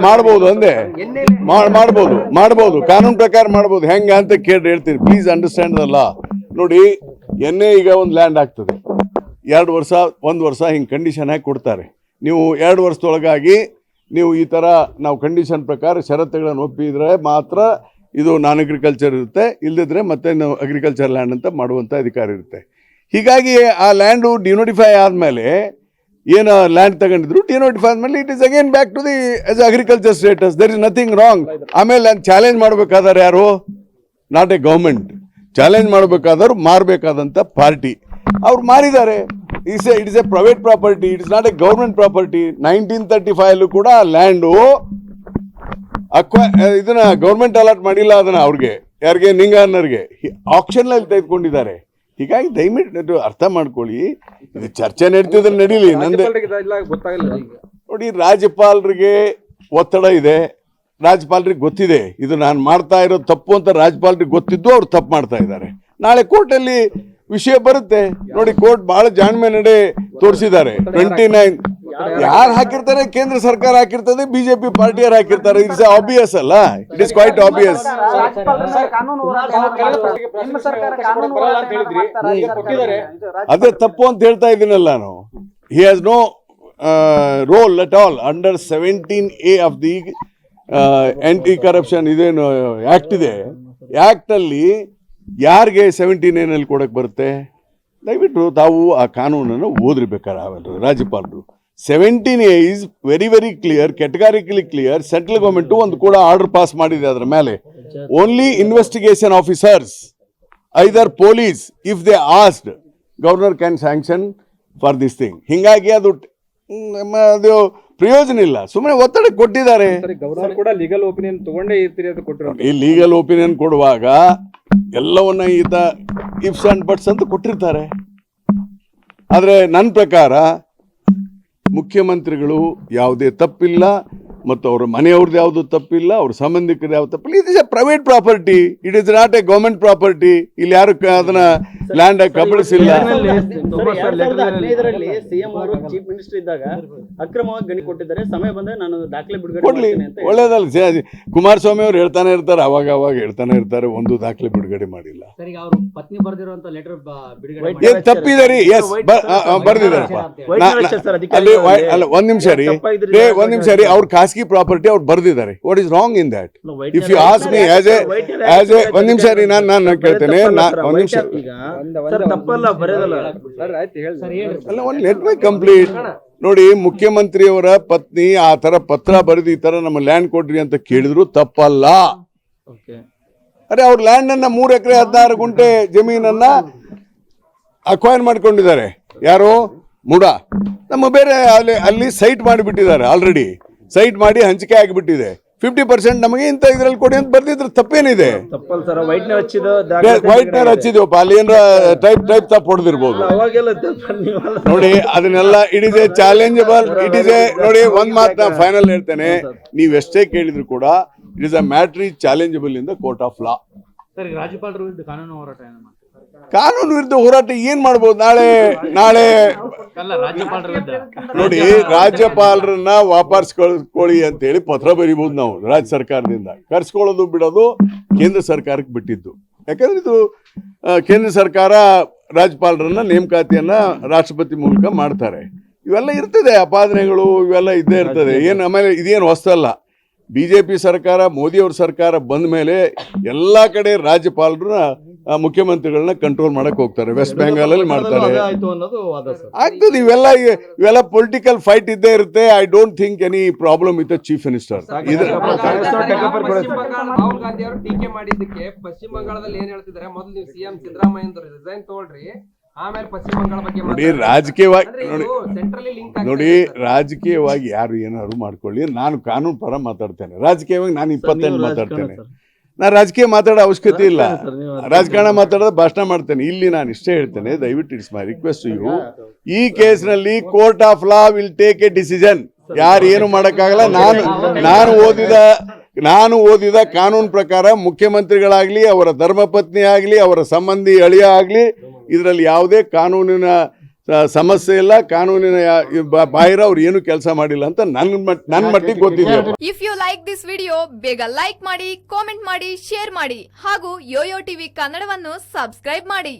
ಮಾಡ್ಬೋದು ಅಂದೆ. ಮಾ- ಮಾಡ್ಬೋದು. ಮಾಡ್ಬೋದು. ಕಾನೂನು ಪ್ರಕಾರ ಮಾಡ್ಬೋದು. ಹೆಂಗ ಅಂತ ಕೇಳಿ ಹೇಳ್ತೀನಿ. ಪ್ಲೀಸ್ ಅಂಡರ್ಸ್ಟ್ಯಾಂಡ್ ಅಲ್ಲ ನೋಡಿ ಎನ್ನೇ ಈಗ ಒಂದು ಲ್ಯಾಂಡ್ ಆಗ್ತದೆ. ಎರಡು ವರ್ಷ ಒಂದು ವರ್ಷ ಹಿಂಗೆ ಕಂಡೀಷನ್ ಹಾಕಿ ಕೊಡ್ತಾರೆ. ನೀವು ಎರಡು ವರ್ಷದೊಳಗಾಗಿ ನೀವು ಈ ಥರ ನಾವು ಕಂಡೀಷನ್ ಪ್ರಕಾರ ಷರತ್ತುಗಳನ್ನು ಒಪ್ಪಿದ್ರೆ ಮಾತ್ರ ಇದು ನಾನ್ ಅಗ್ರಿಕಲ್ಚರ್ ಇರುತ್ತೆ. ಇಲ್ಲದಿದ್ರೆ ಮತ್ತೆ ನಾವು ಅಗ್ರಿಕಲ್ಚರ್ ಲ್ಯಾಂಡ್ ಅಂತ ಮಾಡುವಂಥ ಅಧಿಕಾರ ಇರುತ್ತೆ. ಹೀಗಾಗಿ ಆ ಲ್ಯಾಂಡು ಡಿನೋಟಿಫೈ ಆದಮೇಲೆ ಏನು ಲ್ಯಾಂಡ್ ತಗೊಂಡಿದ್ರು ಡಿನೋಟಿಫೈ ಮೇಲೆ it is again back to the S agriculture status there is nothing wrong ಆಮೇಲೆ ಚಾಲೆಂಜ್ ಮಾಡ್ಬೇಕಾದ್ರೆ ಯಾರು? ನಾಟ್ ಎ ಗೌರ್ಮೆಂಟ್ ಚಾಲೆಂಜ್ ಮಾಡಬೇಕಾದವ್ರು ಮಾರಬೇಕಾದಂಥ ಪಾರ್ಟಿ ಅವ್ರು ಮಾರಿದ್ದಾರೆ. Is it is a private property it is not a government property nineteen thirty five ಕೂಡ land ಅಕ್ವ ಇದನ್ನ government allot ಮಾಡಿಲ್ಲ ಅದನ್ನ ಅವ್ರಿಗೆ. ಯಾರಿಗೆ? ನಿಂಗಾನರ್ಗೆ ಆಕ್ಷನ್ನಲ್ಲಿ ತೆಗೆದುಕೊಂಡಿದ್ದಾರೆ. ಹೀಗಾಗಿ ದಯವಿಟ್ಟು ಅರ್ಥ ಮಾಡ್ಕೊಳ್ಳಿ. ಇದು ಚರ್ಚೆ ನಡೀತಿದ್ರೆ ನಡೀಲಿ ನಂದು ನೋಡಿ ರಾಜ್ಯಪಾಲರಿಗೆ ಒತ್ತಡ ಇದೆ. ರಾಜ್ಯಪಾಲರಿಗೆ ಗೊತ್ತಿದೆ. ಇದು ನಾನು ಮಾಡ್ತಾ ಇರೋ ತಪ್ಪು ಅಂತ ರಾಜ್ಯಪಾಲರಿಗೆ ಗೊತ್ತಿದ್ದು ಅವ್ರು ತಪ್ಪು ಮಾಡ್ತಾ ಇದ್ದಾರೆ. ನಾಳೆ ಕೋರ್ಟಲ್ಲಿ ವಿಷಯ ಬರುತ್ತೆ. ನೋಡಿ ಕೋರ್ಟ್ ಬಹಳ ಜಾಣ್ಮೆ ನಡೆ ತೋರಿಸಿದ್ದಾರೆ ಟ್ವೆಂಟಿ ನೈನ್ ಯಾರು ಹಾಕಿರ್ತಾರೆ? ಕೇಂದ್ರ ಸರ್ಕಾರ ಹಾಕಿರ್ತದೆ ಬಿಜೆಪಿ ಪಾರ್ಟಿಯರ್ ಹಾಕಿರ್ತಾರೆ. ಇಟ್ಸ್ ಆಬ್ವಿಯಸ್ ಅಲ್ಲ? ಇಟ್ ಇಸ್ ಕ್ವೈಟ್ ಆಬ್ವಿಯಸ್ ಕಾನೂನು ಹೋರಾಟ ನಿಮ್ಮ ಸರ್ಕಾರ ಕಾನೂನು ಬರಲ್ಲ ಅಂತ ಹೇಳಿದ್ರಿ. ಈಗ ಅದೇ ತಪ್ಪು ಅಂತ ಹೇಳ್ತಾ ಇದ್ದೀನಲ್ಲ ನಾನು. He has no role at all under seventeen A of the anti corruption ಇದೇನು ಆ್ಯಕ್ಟ್ ಇದೆ. ಆ್ಯಕ್ಟಲ್ಲಿ ಯಾರಿಗೆ ಸೆವೆಂಟೀನ್ ಏನಲ್ಲಿ ಕೊಡಕ್ಕೆ ಬರುತ್ತೆ? ದಯವಿಟ್ಟು ತಾವು ಆ ಕಾನೂನನ್ನು ಓದಿರ್ಬೇಕಾರೆ ಆಮೇಲೆ ರಾಜ್ಯಪಾಲರು. Seventeen A is very very clear categorically clear central government ಒಂದು ಕೂಡ ಆರ್ಡರ್ ಪಾಸ್ ಮಾಡಿದೆ ಅದರ ಮೇಲೆ. Only investigation officers either police if they asked governor can sanction for this thing ಹಿಂಗಾಗಿ ಅದು ಅದು ಪ್ರಯೋಜನ ಇಲ್ಲ. ಸುಮ್ಮನೆ ಒತ್ತಡ ಕೊಟ್ಟಿದ್ದಾರೆ. ಲೀಗಲ್ ಒಪಿನಿಯನ್ ತಗೊಂಡೇ ಇರ್ತೀರಿ ಅಂತ ಕೊಟ್ಟಿರೋ ಈ ಲೀಗಲ್ ಒಪಿನಿಯನ್ ಕೊಡುವಾಗ ಎಲ್ಲವನ್ನ ಈತ ಇಫ್ಸ್ ಅಂಡ್ ಬಟ್ಸ್ ಅಂತ ಕೊಟ್ಟಿರ್ತಾರೆ. ಆದರೆ ನನ್ನ ಪ್ರಕಾರ ಮುಖ್ಯಮಂತ್ರಿಗಳು ಯಾವುದೇ ತಪ್ಪಿಲ್ಲ. ಮತ್ತು ಅವ್ರ ಮನೆಯವ್ರದ್ದು ಯಾವುದು ತಪ್ಪಿಲ್ಲ ಅವ್ರ ಸಂಬಂಧಿಕರು ಯಾವ್ದು ತಪ್ಪಿಲ್ಲ. It is a private property it is not a government property ಇಲ್ಲಿ ಯಾರು ಅದನ್ನ ಲ್ಯಾಂಡ್ ಕಬಳಿಸಿಲ್ಲ. ಹದಿನೈದರಲ್ಲಿ ಸಿಎಂ ಅವರು ಚೀಫ್ ಮಿನಿಸ್ಟರ್ ಇದ್ದಾಗ ಅಕ್ರಮವಾಗಿ ಗಣಿ ಕೊಟ್ಟಿದ್ದಾರೆ. ಸಮಯ ನಾನು ದಾಖಲೆ ಬಿಡುಗಡೆ ಕೊಡ್ಲಿ. ಒಳ್ಳೇದಲ್ಲ ಕುಮಾರಸ್ವಾಮಿ ಅವ್ರು ಹೇಳ್ತಾನೆ ಇರ್ತಾರೆ ಅವಾಗ ಅವಾಗ ಹೇಳ್ತಾನೆ ಇರ್ತಾರೆ ಒಂದು ದಾಖಲೆ ಬಿಡುಗಡೆ ಮಾಡಿಲ್ಲ. ಸರ್ ಈಗ ಅವರು ಪತ್ನಿ ಬರ್ದಿರುವಂತ ಲೆಟರ್ ಬಿಡುಗಡೆ White ಮಾಡಿ- ಏನ್ ತಪ್ಪಿದೆ ರೀ ಎಸ್ ಬರ್ದಿದ್ದಾರೆ. ಅಲ್ಲಿ ಒಂದ್ ನಿಮಿಷ ರೇ. ಒಂದ್ ನಿಮಿಷ ರೀ ಅವ್ರ ಖಾಸಗಿ ಪ್ರಾಪರ್ಟಿ ಅವ್ರು ಬರ್ದಿದ್ದಾರೆ. What is wrong in that if you ask me as a as a ಒಂದ್ ನಿಮಿಷ ರೀ ನಾನು ನಾನು ಕೇಳ್ತೇನೆ. ಒಂದ್ ನಿಮಿಷ. ಸರ್ ತಪ್ಪಲ್ಲ ಬರೆಯೋದಲ್ಲ. ಸರ್ ಆಯ್ತು ಹೇಳಿ ಸರ್ ಹೇಳಿ ಅಲ್ಲ ಒಂದು ಲೆಟ್ ಮೈ ಕಂಪ್ಲೀಟ್ ನೋಡಿ ಮುಖ್ಯಮಂತ್ರಿಯವರ ಪತ್ನಿ ಆ ತರ ಪತ್ರ ಬರೆದು ಈ ತರ ನಮ್ಮ ಲ್ಯಾಂಡ್ ಕೊಡ್ರಿ ಅಂತ ಕೇಳಿದ್ರು ತಪ್ಪಲ್ಲ. ಓಕೆ. ಅರೆ ಅವ್ರ ಲ್ಯಾಂಡ್ ಅನ್ನ ಮೂರು ಎಕರೆ ಹದಿನಾರು ಗುಂಟೆ ಜಮೀನನ್ನ ಅಕ್ವೈರ್ ಮಾಡ್ಕೊಂಡಿದ್ದಾರೆ. ಯಾರು? ಮುಡ. ನಮ್ಮ ಬೇರೆ ಅಲ್ಲಿ ಅಲ್ಲಿ ಸೈಟ್ ಮಾಡಿಬಿಟ್ಟಿದ್ದಾರೆ ಆಲ್ರೆಡಿ ಸೈಟ್ ಮಾಡಿ ಹಂಚಿಕೆ ಆಗಿಬಿಟ್ಟಿದೆ. ಫಿಫ್ಟಿ ಪರ್ಸೆಂಟ್ ನಮಗೆ ಇಂಥ ಇದ್ರಲ್ಲಿ ಕೊಡಿ ಅಂತ ಬರ್ದಿದ್ರೆ. ತಪ್ಪೇನಿದೆ. ವೈಟ್ನರ್ ಹಚ್ಚಿದ್ವಪ್ಪ. ಅಲ್ಲಿ ಏನಾರ ಟೈಪ್ ಟೈಪ್ ತಪ್ಪು ಹೊಡೆದಿರ್ಬೋದು. ನೋಡಿ ಅದನ್ನೆಲ್ಲ it is a challengeable it is a ನೋಡಿ ಒಂದ್ ಮಾತ್ರ ಫೈನಲ್ ಹೇಳ್ತೇನೆ. ನೀವ್ ಎಷ್ಟೇ ಕೇಳಿದ್ರು ಕೂಡ it is a matter challengeable in the court of law ರಾಜ್ಯಪಾಲರು ಕಾನೂನು ಹೋರಾಟ ಕಾನೂನು ವಿರುದ್ಧ ಹೋರಾಟ ಏನ್ ಮಾಡ್ಬೋದು? ನಾಳೆ ನಾಳೆ ನೋಡಿ ರಾಜ್ಯಪಾಲರನ್ನ ವಾಪಸ್ ಕಳ್ಕೊಳ್ಳಿ ಅಂತ ಹೇಳಿ ಪತ್ರ ಬರಿಬಹುದು ನಾವು ರಾಜ್ಯ ಸರ್ಕಾರದಿಂದ. ಕರ್ಸ್ಕೊಳ್ಳೋದು ಬಿಡೋದು ಕೇಂದ್ರ ಸರ್ಕಾರಕ್ಕೆ ಬಿಟ್ಟಿದ್ದು. ಯಾಕಂದ್ರೆ ಇದು ಕೇಂದ್ರ ಸರ್ಕಾರ ರಾಜ್ಯಪಾಲರನ್ನ ನೇಮಕಾತಿಯನ್ನ ರಾಷ್ಟ್ರಪತಿ ಮೂಲಕ ಮಾಡ್ತಾರೆ. ಇವೆಲ್ಲ ಇರ್ತದೆ ಅಪಾದನೆಗಳು ಇವೆಲ್ಲ ಇದ್ದೇ ಇರ್ತದೆ. ಏನು ಆಮೇಲೆ ಇದೇನು ಹೊಸಲ್ಲ ಬಿ ಜೆ ಪಿ ಸರ್ಕಾರ ಮೋದಿಯವ್ರ ಸರ್ಕಾರ ಬಂದ ಮೇಲೆ ಎಲ್ಲ ಕಡೆ ರಾಜ್ಯಪಾಲರನ್ನ ಆ, ಮುಖ್ಯಮಂತ್ರಿಗಳನ್ನ ಕಂಟ್ರೋಲ್ ಮಾಡಕ್ ಹೋಗ್ತಾರೆ. ವೆಸ್ಟ್ ಬೆಂಗಾಲಲ್ಲಿ ಮಾಡ್ತಾರೆ. ಆಗ್ತದೆ ಇವೆಲ್ಲ ಇವೆಲ್ಲ ಪೊಲಿಟಿಕಲ್ ಫೈಟ್ ಇದ್ದೇ ಇರುತ್ತೆ. I don't think any problem with chief minister Rahul Gandhi ಅವರು ಟೀಕೆ ಮಾಡಿದ್ದಕ್ಕೆ ಪಶ್ಚಿಮ ಬಂಗಾಳದಲ್ಲಿ ಏನ್ ಹೇಳ್ತಿದ್ದಾರೆ? ಮೊದಲು ನೀವು ಸಿಎಂ ಸಿದ್ದರಾಮಯ್ಯ ರಿಸೈನ್ ತಗೊಳ್ರಿ. ಆಮೇಲೆ ಪಶ್ಚಿಮ ಬಂಗಾಳ ಬಗ್ಗೆ ನೋಡಿ ರಾಜಕೀಯವಾಗಿ ನೋಡಿ ಸೆಂಟ್ರಲಿ ಲಿಂಕ್ ನೋಡಿ ರಾಜಕೀಯವಾಗಿ ಯಾರು ಏನಾದ್ರು ಮಾಡ್ಕೊಳ್ಳಿ. ನಾನು ಕಾನೂನು ಪರ ಮಾತಾಡ್ತೇನೆ. ರಾಜಕೀಯವಾಗಿ ನಾನು ಇಪ್ಪತ್ತೆಂಟು ಮಾತಾಡ್ತೇನೆ. ನಾನು ರಾಜಕೀಯ ಮಾತಾಡೋ ಅವಶ್ಯಕತೆ ಇಲ್ಲ. ರಾಜಕಾರಣ ಮಾತಾಡೋದು ಭಾಷಣ ಮಾಡ್ತೇನೆ. ಇಲ್ಲಿ ನಾನು ಇಷ್ಟೇ ಹೇಳ್ತೇನೆ. ದಯವಿಟ್ಟು ಇಟ್ಸ್ ಮೈ ರಿಕ್ವೆಸ್ಟ್ ಯು ಈ ಕೇಸ್ನಲ್ಲಿ court of law will take a decision ಯಾರು ಏನು ಮಾಡೋಕ್ಕಾಗಲ್ಲ. ನಾನು ನಾನು ಓದಿದ ನಾನು ಓದಿದ ಕಾನೂನು ಪ್ರಕಾರ ಮುಖ್ಯಮಂತ್ರಿಗಳಾಗ್ಲಿ, ಅವರ ಧರ್ಮಪತ್ನಿ ಆಗಲಿ, ಅವರ ಸಂಬಂಧಿ ಅಳಿಯ ಆಗಲಿ, ಇದರಲ್ಲಿ ಯಾವುದೇ ಕಾನೂನಿನ ಸಮಸ್ಯೆ ಇಲ್ಲ. ಕಾನೂನಿನ ಬಾಹಿರ ಅವ್ರು ಏನು ಕೆಲಸ ಮಾಡಿಲ್ಲ ಅಂತ ನನ್ನ ನನ್ನ ಮಟ್ಟಿಗೆ ಗೊತ್ತಿದೆ if you like this video ಬೇಗ ಲೈಕ್ ಮಾಡಿ ಕಾಮೆಂಟ್ ಮಾಡಿ ಶೇರ್ ಮಾಡಿ. ಹಾಗೂ ಯೋಯೋ ಟಿವಿ ಕನ್ನಡವನ್ನು ಸಬ್ಸ್ಕ್ರೈಬ್ ಮಾಡಿ.